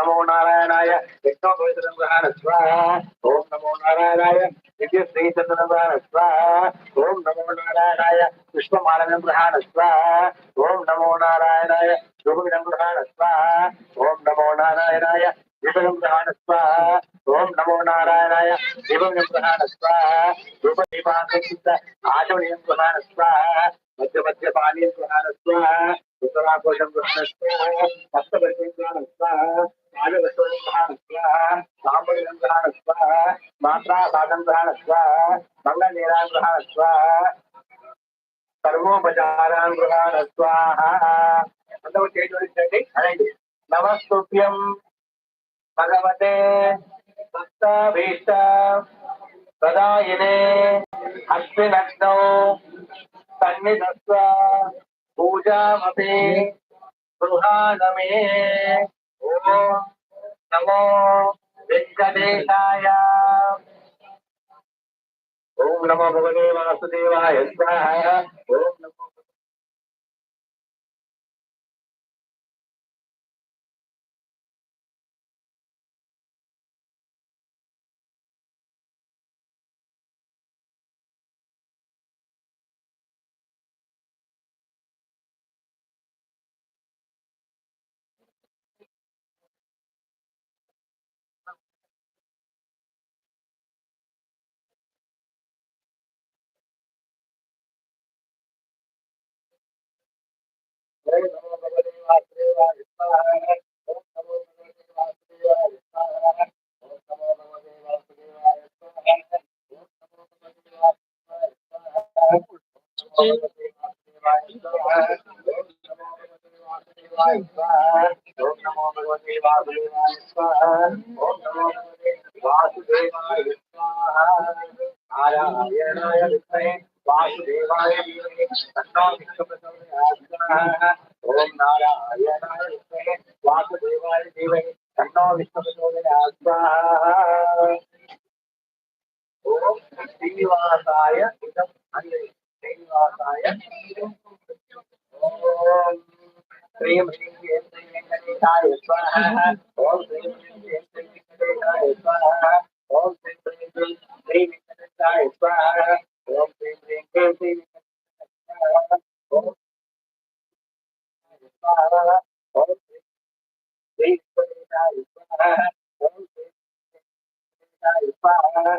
నమో నారాయణాయ విష్ణు గోవిందం స్వాహ ఓం నమో నారాయణాయ దివ్య శ్రీ స్వాహ ఓం నమో నారాయణాయ పుష్పమాలనం స్వాహ ఓం నమో నారాయణాయ శుభవిధం స్వాహ ఓం నమో నారాయణాయ విభగం స్వాహ ఓం నమో నారాయణాయ విభగం గ్రహణ స్వాహ రూపదీపాంత ఆచమనీయం గ్రహణ స్వాహ మధ్య మధ్య పానీయం గ్రహణ స్వాహ ఉత్తరాకోశం గ్రహణ స్వాహ హస్తపరిచయం గ్రహణ స్వాహ సర్వోపచారాన్ గృహాణ స్వాహ అందరూ నమస్తుభ్యం భగవతే భక్తాభీష్ట ప్రదాయనే అస్మినగ్నౌ సన్నిధస్వ పూజామపి గృహాణమే ఓం నమో వెంకటేశాయ ఓం నమో భగవతే వాసుదేవాయ वासुदेवाय ओम नारायण ஸ்ரீனிவாசாய இதம் அன்னை ஸ்ரீனிவாசாய ஓம் ஸ்ரீம் ஸ்ரீம் ஹேம் ஸ்ரீ வெங்கடேசாய ஸ்வரஹ ஓம் ஸ்ரீம் ஸ்ரீம் ஹேம் ஸ்ரீ வெங்கடேசாய ஸ்வரஹ ஓம் ஸ்ரீம் ஸ்ரீம் ஹேம் ஸ்ரீ வெங்கடேசாய ஸ்வரஹ ஓம் ஸ்ரீம் ஸ்ரீம் ஹேம் ஸ்ரீ வெங்கடேசாய ஓம் ஓம் ஸ்ரீம் ஸ்ரீ வெங்கடேசாய ஸ்வரஹ ஓம் ஸ்ரீம் ஸ்ரீ வெங்கடேசாய ஸ்வரஹ